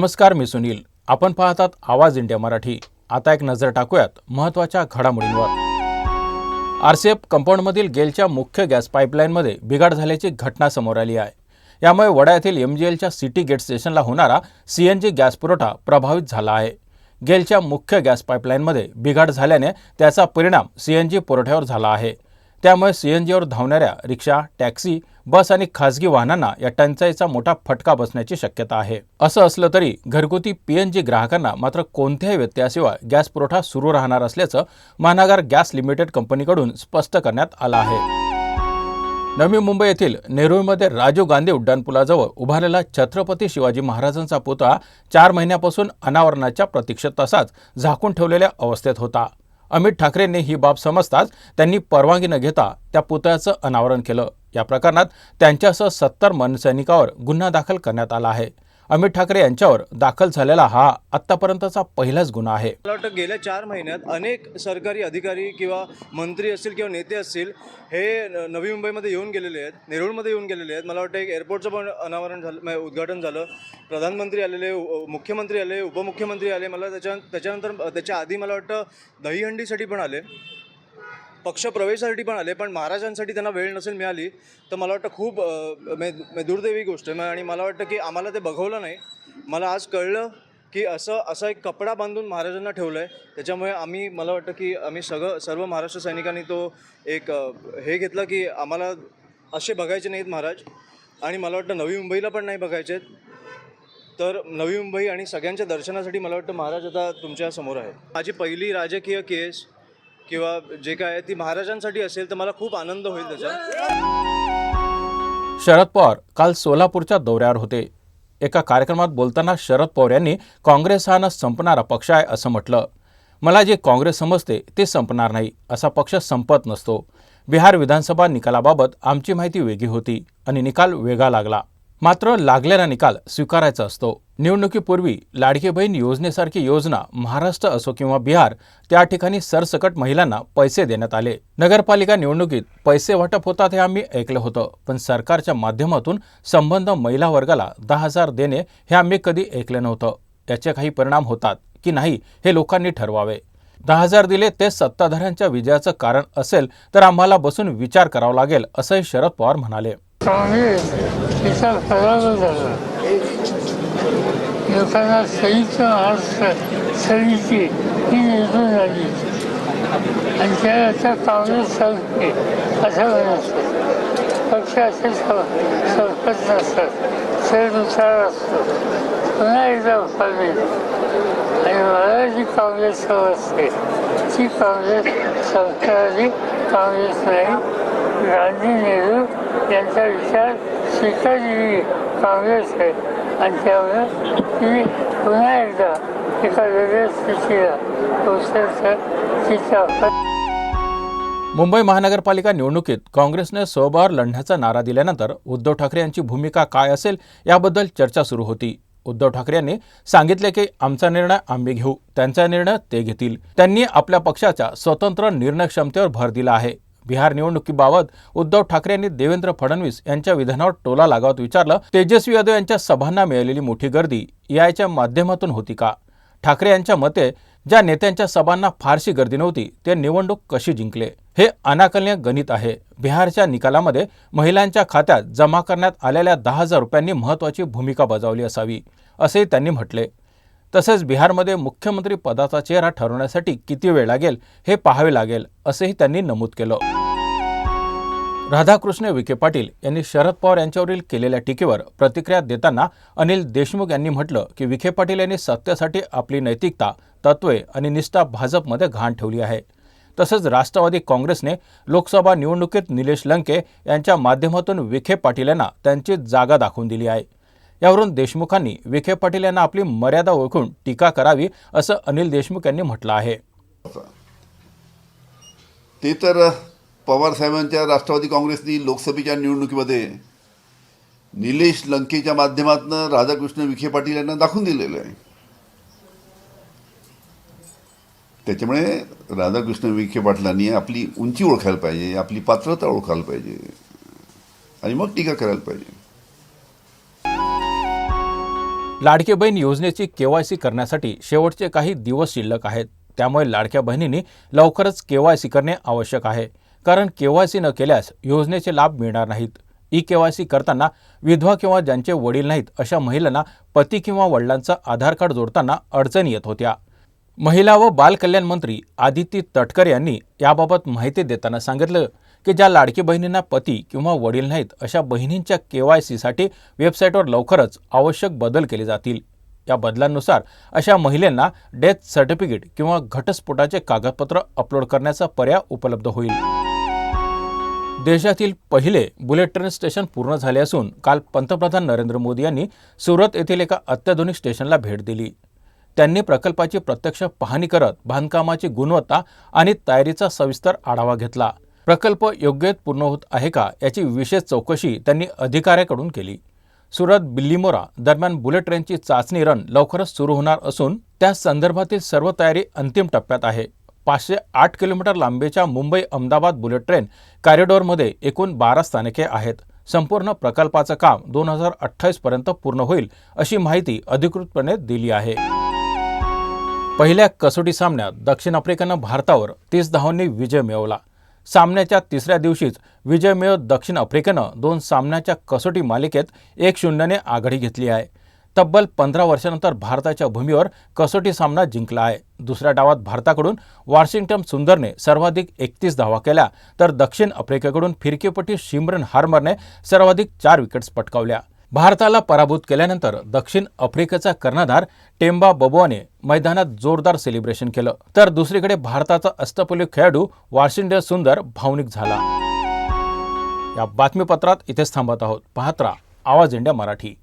नमस्कार मी सुनील. आपण पाहतात आवाज इंडिया मराठी. आता एक नजर टाकूयात महत्त्वाच्या घडामोडींवर. आरसीएफ कंपाऊंडमधील गेलच्या मुख्य गॅस पाईपलाईनमध्ये बिघाड झाल्याची घटना समोर आली आहे. यामुळे वडा येथील एमजीएलच्या सिटी गेट स्टेशनला होणारा सीएनजी गॅस पुरवठा प्रभावित झाला आहे. गेलच्या मुख्य गॅस पाईपलाईनमध्ये बिघाड झाल्याने त्याचा परिणाम सीएनजी पुरवठ्यावर झाला आहे. त्यामुळे सीएनजीवर धावणाऱ्या रिक्षा टॅक्सी बस आणि खासगी वाहनांना या टंचाईचा मोठा फटका बसण्याची शक्यता आहे. असं असलं तरी घरगुती पीएनजी ग्राहकांना मात्र कोणत्याही व्यत्ययाशिवाय गॅस पुरवठा सुरू राहणार असल्याचं महानगर गॅस लिमिटेड कंपनीकडून स्पष्ट करण्यात आलं आहे. नवी मुंबई येथील नेरूळमध्ये राजीव गांधी उड्डाणपुलाजवळ उभारलेला छत्रपती शिवाजी महाराजांचा पुतळा चार महिन्यापासून अनावरणाच्या प्रतीक्षेत तसाच झाकून ठेवलेल्या अवस्थेत होता. अमित ठाकरेंनी ही बाब समजताच त्यांनी परवानगी न घेता त्या पुतळ्याचं अनावरण केलं. या प्रकरणात त्यांच्यासह सत्तर मनसैनिकावर गुन्हा दाखल करण्यात आला आहे. अमित ठाकरे यांच्यावर दाखल झालेला हा आत्तापर्यंतचा पहिलाच गुन्हा आहे. मला वाटतं गेल्या चार महिन्यात अनेक सरकारी अधिकारी किंवा मंत्री असतील किंवा नेते असतील हे नवी मुंबईमध्ये येऊन गेलेले आहेत नेरूळमध्ये येऊन गेलेले आहेत. मला वाटतं एक एअरपोर्टचं पण अनावरण झालं उद्घाटन झालं. प्रधानमंत्री आलेले मुख्यमंत्री आले उपमुख्यमंत्री आले. मला त्याच्या त्याच्यानंतर त्याच्या आधी मला वाटतं दहीहंडीसाठी पण आले. पक्ष प्रवेशासाठी पण आले पण महाराजांसाठी त्यांना वेळ नसेल मिळाली तर मला वाटतं खूप मे दुर्दैवी गोष्ट आहे. आणि मला वाटतं की आम्हाला ते बघवलं नाही. मला आज कळलं की असं असा एक कपडा बांधून महाराजांना ठेवलं आहे त्याच्यामुळे आम्ही मला वाटतं की आम्ही सगळं सर्व महाराष्ट्र सैनिकांनी तो एक हे घेतलं की आम्हाला असे बघायचे नाहीत महाराज. आणि मला वाटतं नवी मुंबईला पण नाही बघायचे. तर नवी मुंबई आणि सगळ्यांच्या दर्शनासाठी मला वाटतं महाराज आता तुमच्यासमोर आहे माझी पहिली राजकीय केस किंवा जे काय आहे ती महाराजांसाठी असेल तर मला खूप आनंद होईल त्याचा शरद पवार काल सोलापूरच्या दौऱ्यावर होते. एका कार्यक्रमात बोलताना शरद पवार यांनी काँग्रेस हा न संपणारा पक्ष आहे असं म्हटलं. मला जे काँग्रेस समजते ते संपणार नाही असा पक्ष संपत नसतो. बिहार विधानसभा निकालाबाबत आमची माहिती वेगळी होती आणि निकाल वेगळा लागला. मात्र लागलेला निकाल स्वीकारायचा असतो. निवडणुकीपूर्वी लाडकी बहीण योजनेसारखी योजना महाराष्ट्र असो किंवा बिहार त्या ठिकाणी सरसकट महिलांना पैसे देण्यात आले. नगरपालिका निवडणुकीत पैसे वाटप होतात हे आम्ही ऐकलं होतं पण सरकारच्या माध्यमातून संबंध महिला वर्गाला दहा हजार देणे हे आम्ही कधी ऐकलं नव्हतं. याचे काही परिणाम होतात की नाही हे लोकांनी ठरवावे. दहा हजार दिले ते सत्ताधाऱ्यांच्या विजयाचं कारण असेल तर आम्हाला बसून विचार करावा लागेल असंही शरद पवार म्हणाले काँग्रेस तिचा खराब झाला लोकांना सहीचं महाराष्ट्र समिती ही निर्माण झाली आणि त्या काँग्रेस चालते असं म्हणायचं पक्ष असे संपत नसतात सरनुसार असतो. पुन्हा एकदा उफाळणे आणि मला जी काँग्रेस असते. ती काँग्रेस संपणारी काँग्रेस नाही. गांधी नेहरू यांचा विचार स्वीकारली काँग्रेस आहे. आणि त्यामुळे ती पुन्हा एकदा एका वेगळ्या स्थितीला मुंबई महानगरपालिका निवडणुकीत काँग्रेसने स्वबळावर लढण्याचा नारा दिल्यानंतर उद्धव ठाकरे यांची भूमिका काय असेल याबद्दल चर्चा सुरू होती. उद्धव ठाकरे यांनी सांगितले की आमचा निर्णय आम्ही घेऊ. त्यांचा निर्णय ते घेतील. त्यांनी आपल्या पक्षाच्या स्वतंत्र निर्णय क्षमतेवर भर दिला आहे. बिहार निवडणुकीबाबत उद्धव ठाकरे यांनी देवेंद्र फडणवीस यांच्या विधानावर टोला लागावत विचारलं तेजस्वी यादव यांच्या सभांना मिळालेली मोठी गर्दी याच्या माध्यमातून होती का? ठाकरे यांच्या मते ज्या नेत्यांच्या सभांना फारशी गर्दी नव्हती ते निवडणूक कशी जिंकले? हे अनाकलनीय गणित आहे. बिहारच्या निकालामध्ये महिलांच्या खात्यात जमा करण्यात आलेल्या दहा हजार रुपयांनी महत्त्वाची भूमिका बजावली असावी असेही त्यांनी म्हटले. तसेच बिहारमध्ये मुख्यमंत्री पदाचा चेहरा ठरवण्यासाठी किती वेळ लागेल हे पाहावे लागेल असेही त्यांनी नमूद केलं. राधाकृष्ण विखे पाटील यांनी शरद पवार यांच्यावरील केलेल्या टीकेवर प्रतिक्रिया देताना अनिल देशमुख यांनी म्हटलं की विखे पाटील यांनी सत्तेसाठी आपली नैतिकता तत्त्वे आणि निष्ठा भाजपमध्ये घाण ठेवली आहे. तसंच राष्ट्रवादी काँग्रेसने लोकसभा निवडणुकीत निलेश लंके यांच्या माध्यमातून विखे पाटील यांना त्यांची जागा दाखवून दिली आहे. यावरून देशमुखांनी विखे पाटील यांना आपली मर्यादा ओळखून टीका करावी असं अनिल देशमुख यांनी म्हटलं आहे. ते तर पवार साहेबांच्या राष्ट्रवादी काँग्रेसनी लोकसभेच्या निवडणुकीमध्ये निलेश लंकेच्या माध्यमातून राधाकृष्ण विखे पाटील यांना दाखवून दिलेलं आहे. त्याच्यामुळे राधाकृष्ण विखे पाटलांनी आपली उंची ओळखायला पाहिजे आपली पात्रता ओळखायला पाहिजे आणि मग टीका करायला पाहिजे. लाडके बहीण योजनेची केवायसी करण्यासाठी शेवटचे काही दिवस शिल्लक आहेत. त्यामुळे लाडक्या बहिणींनी लवकरच केवायसी करणे आवश्यक आहे. कारण केवायसी न केल्यास योजनेचे लाभ मिळणार नाहीत. ई केवायसी करताना विधवा किंवा ज्यांचे वडील नाहीत अशा महिलांना पती किंवा वडिलांचं आधार कार्ड जोडताना अडचणी येत होत्या. महिला व बालकल्याण मंत्री आदिती तटकर यांनी याबाबत माहिती देताना सांगितलं की ज्या लाडकी बहिणींना पती किंवा वडील नाहीत अशा बहिणींच्या के वाय सीसाठी वेबसाईटवर लवकरच आवश्यक बदल केले जातील. या बदलांनुसार अशा महिलांना डेथ सर्टिफिकेट किंवा घटस्फोटाचे कागदपत्र अपलोड करण्याचा पर्याय उपलब्ध होईल. देशातील पहिले बुलेट ट्रेन स्टेशन पूर्ण झाले असून काल पंतप्रधान नरेंद्र मोदी यांनी सुरत येथील एका अत्याधुनिक स्टेशनला भेट दिली. त्यांनी प्रकल्पाची प्रत्यक्ष पाहणी करत बांधकामाची गुणवत्ता आणि तयारीचा सविस्तर आढावा घेतला. प्रकल्प योग्यत पूर्ण होत आहे का याची विशेष चौकशी त्यांनी अधिकाऱ्याकडून केली. सुरत बिल्लीमोरा दरम्यान बुलेट ट्रेनची चाचणी रन लवकरच सुरू होणार असून त्या संदर्भातील सर्व तयारी अंतिम टप्प्यात आहे. पाचशे आठ किलोमीटर लांबीच्या मुंबई अहमदाबाद बुलेट ट्रेन कॉरिडॉरमध्ये एकूण बारा स्थानके आहेत. संपूर्ण प्रकल्पाचं काम दोन हजार अठ्ठावीसपर्यंत पूर्ण होईल अशी माहिती अधिकृतपणे दिली आहे. पहिल्या कसोटी सामन्यात दक्षिण आफ्रिकेनं भारतावर तीस धावांनी विजय मिळवला. सामन्याच्या तिसऱ्या दिवशीच विजय मिळवत दक्षिण आफ्रिकेनं दोन सामन्याच्या कसोटी मालिकेत एक शून्यने आघाडी घेतली आहे. तब्बल पंधरा वर्षानंतर भारताच्या भूमीवर कसोटी सामना जिंकला आहे. दुसऱ्या डावात भारताकडून वॉशिंग्टन सुंदरने सर्वाधिक एकतीस धावा केल्या तर दक्षिण आफ्रिकेकडून फिरकीपटी शिमरन हार्मरने सर्वाधिक चार विकेट्स पटकावल्या. भारताला पराभूत केल्यानंतर दक्षिण आफ्रिकेचा कर्णधार टेम्बा बबुआने मैदानात जोरदार सेलिब्रेशन केलं तर दुसरीकडे भारताचा अष्टपैलू खेळाडू वॉशिंग्टन सुंदर भावनिक झाला. या बातमीपत्रात इथेच थांबत आहोत. पाहत्रा आवाज इंडिया मराठी.